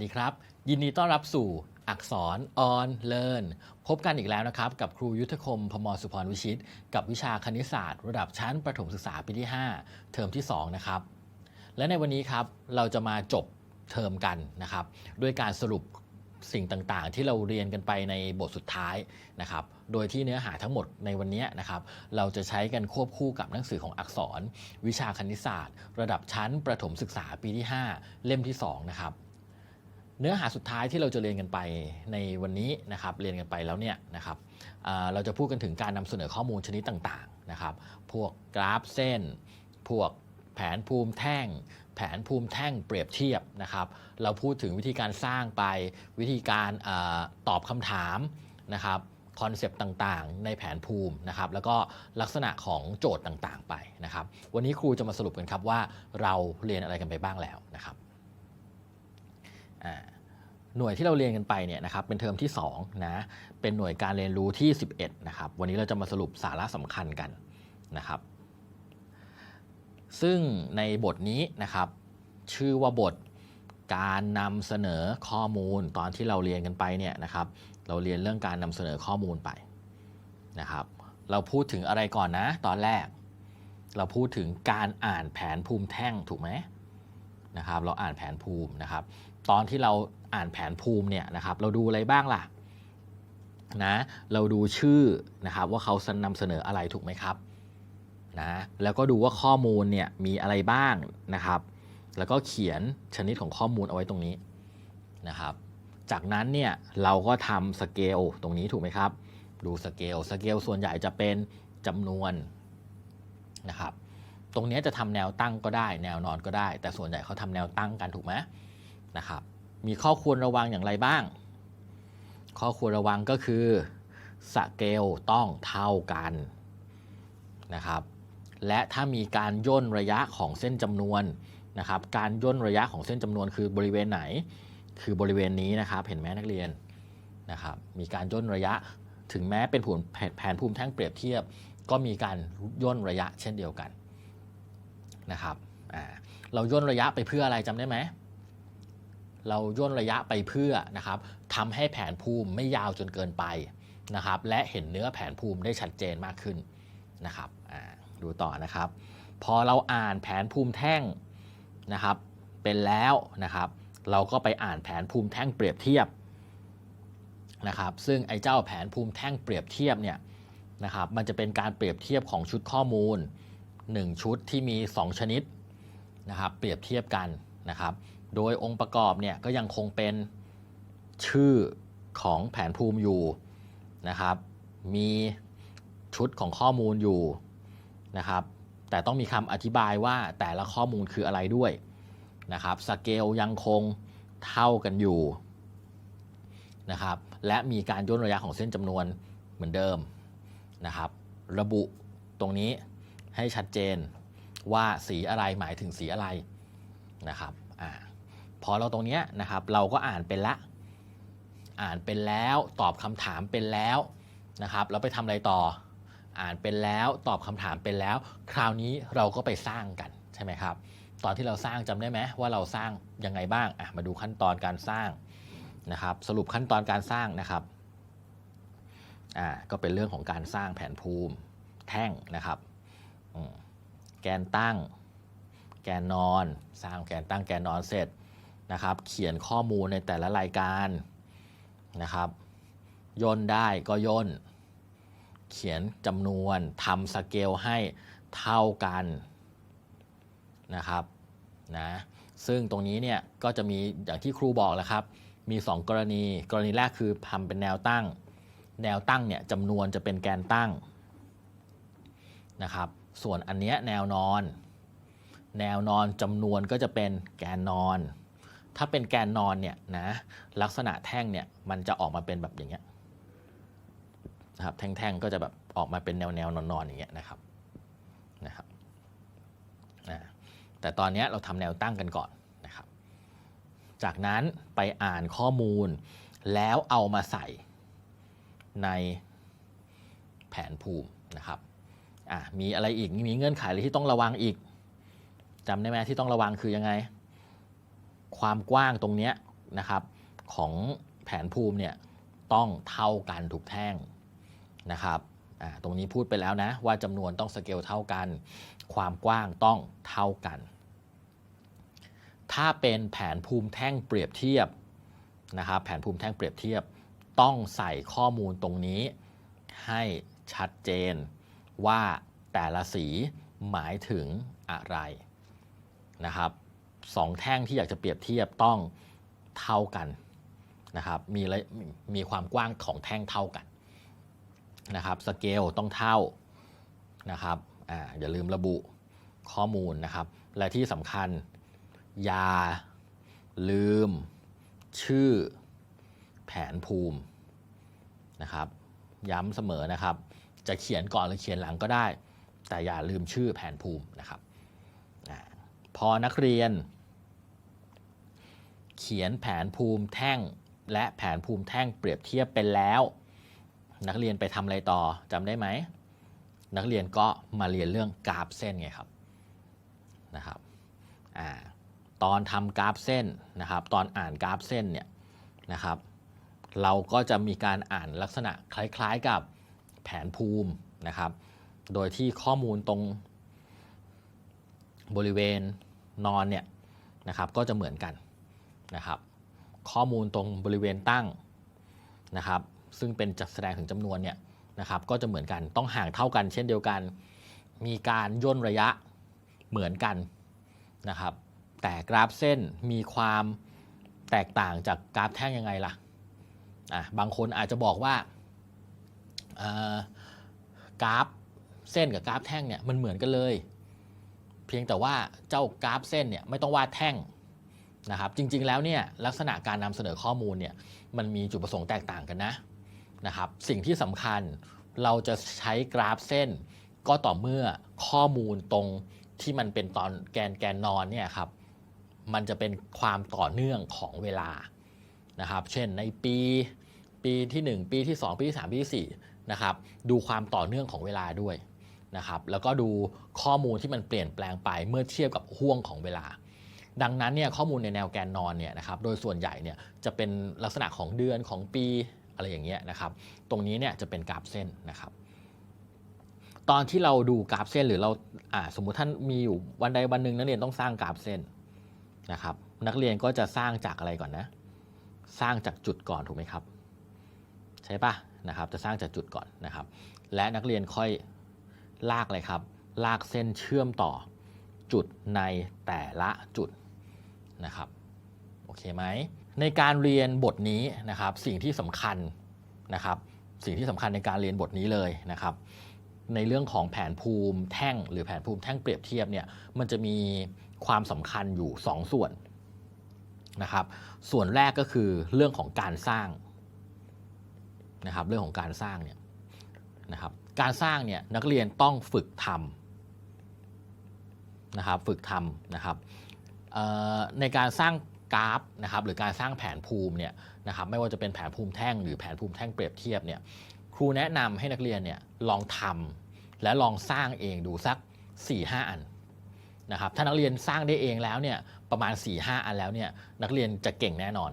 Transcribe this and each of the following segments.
วัสดีครับ ยินดีต้อนรับสู่อักษร on learn พบกันอีกแล้วนะครับ กับครูยุทธคมพมสุพรวิชิต กับวิชาคณิตศาสตร์ ระดับชั้นประถมศึกษาปีที่ 5 เทอมที่ 2 นะครับ และในวันนี้ครับเราจะมาจบเทอมกันนะครับ ด้วยการสรุปสิ่งต่างๆ ที่เราเรียนกันไปในบทสุดท้ายนะครับ โดยที่เนื้อหาทั้งหมดในวันนี้นะครับ เราจะใช้กันควบคู่กับหนังสือของอักษร วิชาคณิตศาสตร์ ระดับชั้นประถมศึกษาปีที่ 5 เล่มที่ 2 นะครับ เนื้อหาสุดท้ายที่เราจะเรียนกันไปในวันนี้นะครับเรียนกันไปแล้วเนี่ยนะครับเราจะพูดกันถึงการนำเสนอข้อมูลชนิดต่างๆนะครับ พวกกราฟเส้น พวกแผนภูมิแท่ง แผนภูมิแท่งเปรียบเทียบนะครับ เราพูดถึงวิธีการสร้างไปวิธีการอาตอบคำถามนะครับคอนเซปต์ต่างๆ ในแผนภูมินะครับ แล้วก็ลักษณะของโจทย์ต่างๆ ไปนะครับ วันนี้ครูจะมาสรุปกันครับว่าเราเรียนอะไรกันไปบ้างแล้วนะครับ หน่วยที่เราเรียนกันไปเนี่ยนะครับเป็นเทอมที่2นะเป็นหน่วยการเรียนรู้ที่ 11นะครับวันนี้เราจะมาสรุปสาระสำคัญกันนะครับซึ่งในบทนี้นะครับชื่อว่าบทการนำเสนอข้อมูลตอนที่เราเรียนกันไปเนี่ยนะครับเราเรียนเรื่องการนำเสนอข้อมูลไปนะครับเราพูดถึงอะไรก่อนนะ ตอนแรก เราพูดถึงการอ่านแผนภูมิแท่งถูกไหม นะครับเราอ่านแผนภูมินะครับ ตอนที่เราอ่านแผนภูมิเนี่ยนะครับเราดูอะไรบ้างล่ะนะเราดูชื่อนะครับว่าเขานำเสนออะไรถูกไหมครับนะแล้วก็ดูว่าข้อมูลเนี่ยมีอะไรบ้างนะครับ แล้วก็เขียนชนิดของข้อมูลเอาไว้ตรงนี้นะครับ จากนั้นเนี่ยเราก็ทำสเกลตรงนี้ถูกไหมครับ ดูสเกลสเกลส่วนใหญ่จะเป็นจำนวนนะครับ ตรงนี้จะทำแนวตั้งก็ได้ แนวนอนก็ได้ แต่ส่วนใหญ่เขาทำแนวตั้งกันถูกไหมนะครับ มีข้อควรระวังอย่างไรบ้าง ข้อควรระวังก็คือสเกลต้องเท่ากันนะครับและถ้ามีการย่นระยะของเส้นจำนวนนะครับ การย่นระยะของเส้นจำนวนคือบริเวณไหน คือบริเวณนี้นะครับ เห็นไหมนักเรียนนะครับ มีการย่นระยะ ถึงแม้เป็นผลแผนแผนภูมิแท่งเปรียบเทียบ ก็มีการย่นระยะเช่นเดียวกัน นะครับเราย่นระยะไปเพื่ออะไรจำได้ไหม เราย่นระยะไปเพื่อนะครับทำให้แผนภูมิไม่ยาวจนเกินไปนะครับ และเห็นเนื้อแผนภูมิได้ชัดเจนมากขึ้นนะครับดูต่อนะครับ พอเราอ่านแผนภูมิแท่งนะครับ เป็นแล้วนะครับ เราก็ไปอ่านแผนภูมิแท่งเปรียบเทียบนะครับ ซึ่งไอ้เจ้าแผนภูมิแท่งเปรียบเทียบเนี่ยนะครับ มันจะเป็นการเปรียบเทียบของชุดข้อมูล 1 ชุดที่มี 2 ชนิดนะครับเปรียบเทียบกันนะครับ โดยองค์ประกอบเนี่ยก็ยังคงเป็นชื่อของแผนภูมิอยู่นะครับ มีชุดของข้อมูลอยู่นะครับ แต่ต้องมีคำอธิบายว่าแต่ละข้อมูลคืออะไรด้วยนะครับสเกลยังคงเท่ากันอยู่นะครับ และมีการย่นระยะของเส้นจำนวนเหมือนเดิมนะครับ ระบุตรงนี้ ให้ชัดเจนว่าสีอะไรหมายถึงสีอะไรนะครับอพอเราตรงนี้นะครับเราก็อ่านเป็นละอ่านเป็นแล้วตอบคำถามเป็นแล้วนะครับเราไปทำอะไรต่อ อ่านเป็นแล้วตอบคำถามเป็นแล้ว คราวนี้เราก็ไปสร้างกันใช่ไหมครับตอนที่เราสร้างจำได้ไหมว่าเราสร้างยังไงบ้างอะมาดูขั้นตอนการสร้างนะครับสรุปขั้นตอนการสร้างนะครับอ่าก็เป็นเรื่องของการสร้างแผนภูมิแท่งนะครับ แกนตั้ง แกนนอน สร้างแกนตั้งแกนนอนเสร็จนะครับ เขียนข้อมูลในแต่ละรายการนะครับย่นได้ก็ย่น เขียนจำนวนทำสเกลให้เท่ากันนะครับนะซึ่งตรงนี้เนี่ยก็จะมีอย่างที่ครูบอกแหล้วครับ มี 2 กรณี กรณีแรกคือทำเป็นแนวตั้ง แนวตั้งเนี่ยจำนวนจะเป็นแกนตั้งนะครับ ส่วนอันเนี้ยแนวนอน แนวนอนจำนวนก็จะเป็นแกนนอน ถ้าเป็นแกนนอนเนี่ยนะลักษณะแท่งเนี่ยมันจะออกมาเป็นแบบอย่างเงี้ยนะครับแท่งๆก็จะแบบออกมาเป็นแนวแนวนอนๆอย่างเงี้ยนะครับนะครับแต่ตอนนี้เราทำแนวตั้งกันก่อนนะครับ จากนั้นไปอ่านข้อมูล แล้วเอามาใส่ในแผนภูมินะครับ อะมีอะไรอีกมีเงื่อนไขอะไรที่ต้องระวังอีกจำได้ไหมที่ต้องระวังคือยังไง ความกว้างตรงเนี้ยนะครับของแผนภูมิเนี่ยต้องเท่ากันทุกแท่งนะครับตรงนี้พูดไปแล้วนะว่าจำนวนต้องสเกลเท่ากัน ความกว้างต้องเท่ากัน ถ้าเป็นแผนภูมิแท่งเปรียบเทียบนะครับแผนภูมิแท่งเปรียบเทียบ ต้องใส่ข้อมูลตรงนี้ให้ชัดเจน ว่าแต่ละสีหมายถึงอะไรนะครับสองแท่งที่อยากจะเปรียบเทียบต้องเท่ากันนะครับมีรมีความกว้างของแท่งเท่ากันนะครับสเกลต้องเท่านะครับออย่าลืมระบุข้อมูลนะครับ และที่สำคัญอย่าลืมชื่อแผนภูมินะครับ ย้ำเสมอนะครับ จะเขียนก่อนหรือเขียนหลังก็ได้ แต่อย่าลืมชื่อแผนภูมินะครับพอนักเรียน เขียนแผนภูมิแท่งและแผนภูมิแท่งเปรียบเทียบเป็นแล้ว นักเรียนไปทำอะไรต่อจำได้ไหมนักเรียนก็มาเรียนเรื่องกราฟเส้นไงครับนะครับอตอนทำกราฟเส้นนะครับตอนอ่านกราฟเส้นเนี่ยนะครับเราก็จะมีการอ่านลักษณะคล้ายๆกับ แผนภูมินะครับ โดยที่ข้อมูลตรงบริเวณนอนเนี่ยนะครับก็จะเหมือนกันนะครับ ข้อมูลตรงบริเวณตั้งนะครับ ซึ่งเป็นจัดแสดงถึงจำนวนเนี่ยนะครับก็จะเหมือนกันต้องห่างเท่ากัน เช่นเดียวกัน มีการย่นระยะเหมือนกันนะครับ แต่กราฟเส้นมีความแตกต่างจากกราฟแท่งยังไงล่ะอะบางคนอาจจะบอกว่า กราฟเส้นกับกราฟแท่งเนี่ยมันเหมือนกันเลย เพียงแต่ว่าเจ้ากราฟเส้นเนี่ยไม่ต้องวาดแท่งนะครับจริงๆแล้วเนี่ยลักษณะการนำเสนอข้อมูลเนี่ยมันมีจุดประสงค์แตกต่างกันนะนะครับสิ่งที่สำคัญเราจะใช้กราฟเส้น ก็ต่อเมื่อข้อมูลตรงที่มันเป็นตอนแกนแกนนอนเนี่ยครับมันจะเป็นความต่อเนื่องของเวลานะครับ เช่นในปี ปีที่ 1 ปีที่ 2 ปีที่ 3 ปีที่4 นะครับ ดูความต่อเนื่องของเวลาด้วยนะครับแล้วก็ดูข้อมูลที่มันเปลี่ยนแปลงไปเมื่อเทียบกับห่วงของเวลา ดังนั้นเนี่ยข้อมูลในแนวแกนนอนเนี่ยนะครับโดยส่วนใหญ่เนี่ยจะเป็นลักษณะของเดือนของปีอะไรอย่างเงี้ยนะครับตรงนี้เนี่ยจะเป็นกราฟเส้นนะครับตอนที่เราดูกราฟเส้นหรือเราอ่าสมมุติท่านมีอยู่วันใดวันหนึ่งนักเรียนต้องสร้างกราฟเส้นนะครับนักเรียนก็จะสร้างจากอะไรก่อนนะ สร้างจากจุดก่อนถูกไหมครับ ใช่ปะ นะครับ จะสร้างจากจุดก่อนนะครับ และนักเรียนค่อยลากเลยครับ ลากเส้นเชื่อมต่อจุดในแต่ละจุดนะครับ โอเคไหม ในการเรียนบทนี้นะครับ สิ่งที่สำคัญนะครับ สิ่งที่สำคัญในการเรียนบทนี้เลยนะครับ ในเรื่องของแผนภูมิแท่ง หรือแผนภูมิแท่งเปรียบเทียบเนี่ย มันจะมีความสำคัญอยู่2ส่วนนะครับ ส่วนแรกก็คือเรื่องของการสร้าง นะครับเรื่องของการสร้างเนี่ยนะครับการสร้างเนี่ยนักเรียนต้องฝึกทำนะครับฝึกทำนะครับในการสร้างกราฟนะครับหรือการสร้างแผนภูมิเนี่ยนะครับไม่ว่าจะเป็นแผนภูมิแท่งหรือแผนภูมิแท่งเปรียบเทียบเนี่ยครูแนะนำให้นักเรียนเนี่ยลองทำและลองสร้างเองดูสัก 4-5 อันนะครับถ้านักเรียนสร้างได้เองแล้วเนี่ยประมาณ 4-5 อันแล้วเนี่ยนักเรียนจะเก่งแน่นอน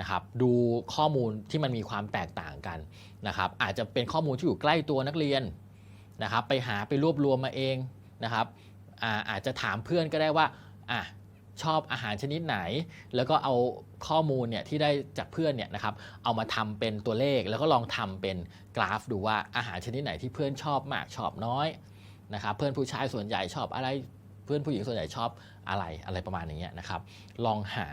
นะครับดูข้อมูลที่มันมีความแตกต่างกันนะครับอาจจะเป็นข้อมูลที่อยู่ใกล้ตัวนักเรียนนะครับไปหาไปรวบรวมมาเองนะครับอาอาจจะถามเพื่อนก็ได้ว่าอะชอบอาหารชนิดไหน แล้วก็เอาข้อมูลเนี่ยที่ได้จากเพื่อนเนี่ยนะครับเอามาทำเป็นตัวเลขแล้วก็ลองทำเป็นกราฟดูว่าอาหารชนิดไหนที่เพื่อนชอบมากชอบน้อยนะครับเพื่อนผู้ชายส่วนใหญ่ชอบอะไร เพื่อนผู้หญิงส่วนใหญ่ชอบอะไรอะไรประมาณอย่างเงี้ยนะครับลองหา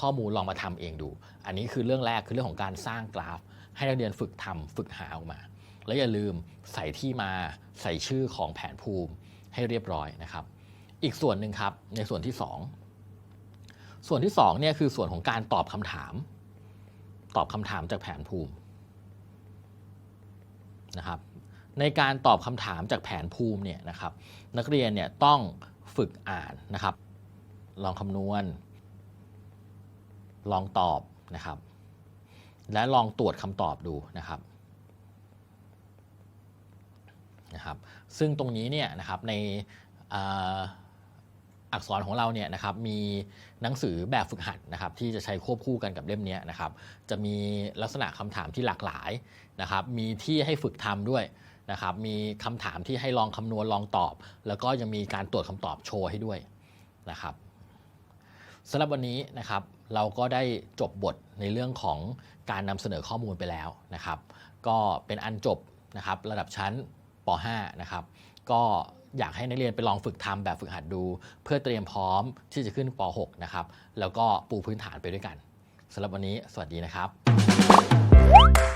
ข้อมูลลองมาทำเองดู อันนี้คือเรื่องแรกคือเรื่องของการสร้างกราฟ ให้นักเรียนฝึกทำฝึกหาออกมา แล้วอย่าลืมใส่ที่มาใส่ชื่อของแผนภูมิให้เรียบร้อยนะครับ อีกส่วนหนึ่งครับในส่วนที่ 2 ส่วนที่2เนี่ยคือส่วนของการตอบคำถาม ตอบคำถามจากแผนภูมินะครับในการตอบคำถามจากแผนภูมิเนี่ยนะครับนักเรียนเนี่ยต้องฝึกอ่านนะครับ ลองคำนวณ ลองตอบนะครับ และลองตรวจคำตอบดูนะครับนะครับ ซึ่งตรงนี้เนี่ยนะครับในอักษรของเราเนี่ยนะครับมีหนังสือแบบฝึกหัดนะครับที่จะใช้ควบคู่กันกับเล่มนี้นะครับ จะมีลักษณะคำถามที่หลากหลายนะครับ มีที่ให้ฝึกทำด้วยนะครับ มีคำถามที่ให้ลองคำนวณลองตอบ แล้วก็ยังมีการตรวจคำตอบโชว์ให้ด้วยนะครับสำหรับวันนี้นะครับ เราก็ได้จบบทในเรื่องของการนำเสนอข้อมูลไปแล้วนะครับ ก็เป็นอันจบนะครับระดับชั้นป .5 นะครับ ก็อยากให้นักเรียนไปลองฝึกทำแบบฝึกหัดดู เพื่อเตรียมพร้อมที่จะขึ้นป .6 นะครับ แล้วก็ปูพื้นฐานไปด้วยกันสำหรับวันนี้ สวัสดีนะครับ